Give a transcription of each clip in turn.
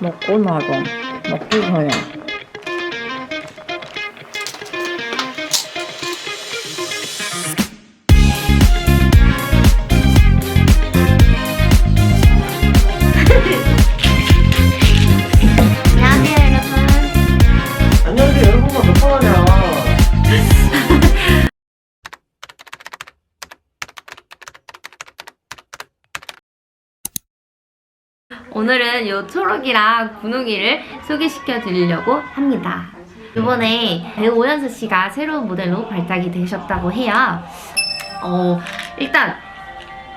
먹고 나서 먹기 전에 오늘은 요 초록이랑 분홍이를 소개시켜 드리려고 합니다. 이번에 배우 오연수 씨가 새로운 모델로 발탁이 되셨다고 해요. 어 일단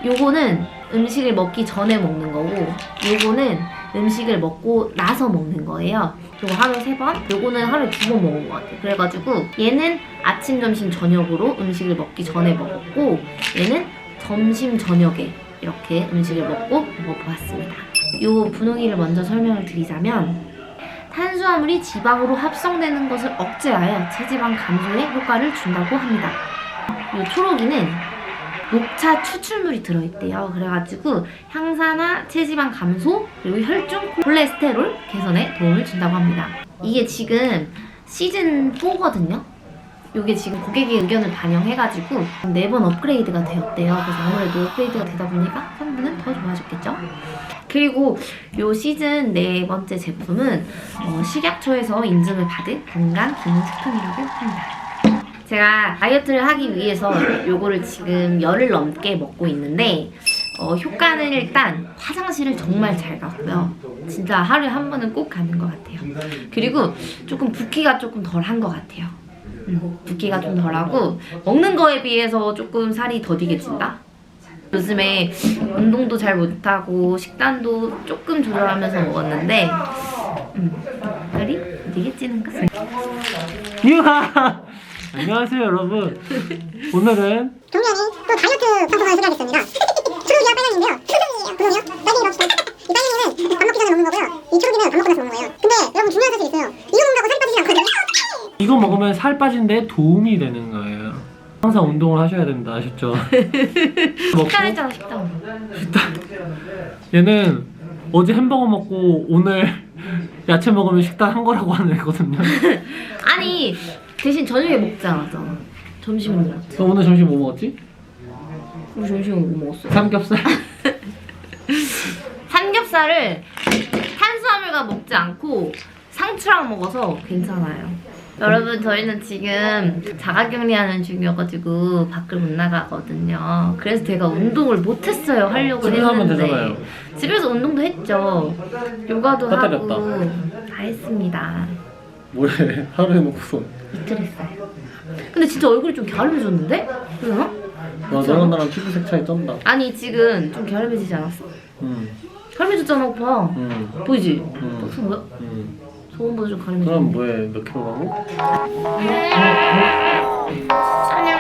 요거는 음식을 먹기 전에 먹는 거고 요거는 음식을 먹고 나서 먹는 거예요. 요거 하루에 세 번, 요거는 하루에 두번 먹은 것 같아요. 그래가지고 얘는 아침, 점심, 저녁으로 음식을 먹기 전에 먹었고 얘는 점심, 저녁에 이렇게 음식을 먹고 먹어보았습니다 요 분홍이를 먼저 설명을 드리자면 탄수화물이 지방으로 합성되는 것을 억제하여 체지방 감소에 효과를 준다고 합니다 요 초록이는 녹차 추출물이 들어있대요. 그래가지고 향산화, 체지방 감소, 그리고 혈중 콜레스테롤 개선에 도움을 준다고 합니다. 이게 지금 시즌 4거든요. 이게 지금 고객의 의견을 반영해가지고 네 번 업그레이드가 되었대요. 그래서 아무래도 업그레이드가 되다 보니까 성분은 더 좋아졌겠죠. 그리고 요 시즌 네 번째 제품은 어, 식약처에서 인증을 받은 건강 기능 식품이라고 합니다. 제가 다이어트를 하기 위해서 요거를 지금 열흘 넘게 먹고 있는데 어, 효과는 일단 화장실을 정말 잘 가고요. 진짜 하루에 한 번은 꼭 가는 것 같아요. 그리고 조금 붓기가 조금 덜 한 것 같아요. 음, 붓기가 좀 덜하고 먹는 거에 비해서 조금 살이 더디게 찐다. 요즘에 운동도 잘 못하고 식단도 조금 조절하면서 먹었는데 음, 살이 되게 찌는 것 같아요. 이야 안녕하세요 여러분 오늘은 동명이 또 다이어트 방송을 소개하겠습니다. 초록이와 빨강인데요. 초록이에요. 분홍이요? 빨갱이 넣읍시다. 이 빨갱이는 밥 먹기 전에 먹는 거고요. 이 초록이는 밥 먹고 나서 먹는 거예요. 먹으면 살 빠진 데 도움이 되는 거예요 항상 운동을 하셔야 된다 아셨죠? 식단했잖아 식단. 얘는 어제 햄버거 먹고 오늘 야채 먹으면 식단 한 거라고 하는 애거든요 아니 대신 저녁에 먹지 않았잖아. 점심에 먹었지. 너 오늘 점심 뭐 먹었지? 우리 점심에 뭐 먹었어? 삼겹살? 삼겹살을 탄수화물과 먹지 않고 상추랑 먹어서 괜찮아요. 여러분 저희는 지금 자가격리하는 중이어가지고 밖을 못 나가거든요. 그래서 제가 운동을 못했어요. 하려고 집에서 하면 했는데 되잖아요. 집에서 운동도 했죠. 요가도 배터리 하고 다 했습니다. 뭐래 하루에 먹고서 이틀 했어요. 근데 진짜 얼굴이 좀 갸름해졌는데? 그러나? 와 너랑 나랑 피부색 차이 쩐다 아니 지금 좀 갸름해지지 않았어? 응 갸름해졌잖아 오빠. 응, 보이지? 응, 무슨 뭐야? 응. 저번보다 좀 갸름해졌네. 그럼 뭐해 몇 킬로라고? 안녕.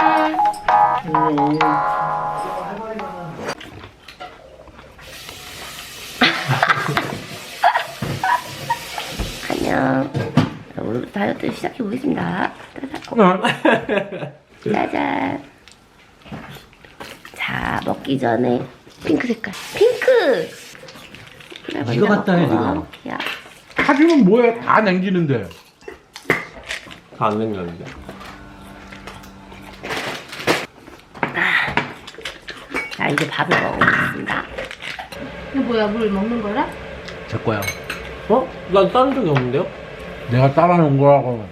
안녕 안녕. 자, 오늘부터 다이어트 시작해 보겠습니다. 짜잔. 자, 먹기 전에 핑크 색깔. 핑크! 이거 갖다 해. 먹을게요. 사주면 뭐해? 다 냉기는데. 다안 냉겼는데 자, 이제 밥을 먹어보겠습니다. 이거 뭐야, 물 먹는 거라? 제 거야. 어? 난 다른 적이 없는데요? 내가 따라 놓은 거라고.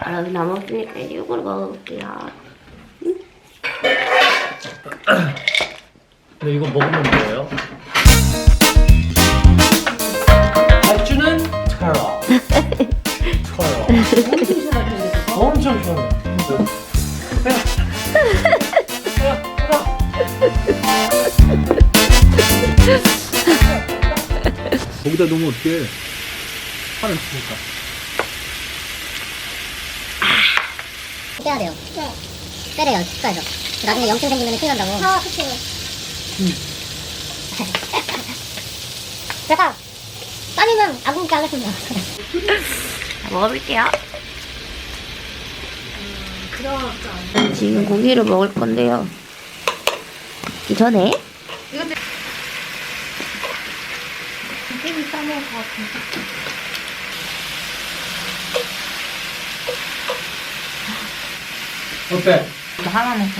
아, 여기 남았으니까 이걸 먹어볼게요. 근데 이거 먹으면 뭐예요? 맥주는 차라 차라 엄청 시원해 거기다 놓으면 어떡해. 팔을 치니까 빼야 돼요. 네. 빼래요. 축가에서. 나중에 염증 생기면 큰일 난다고. 아, 그치. 응. 음. 잠깐. 땀이면 안 굶게 하겠습니다. 먹어볼게요. 지금 고기를 먹을 건데요. 이 전에 어때? 하나는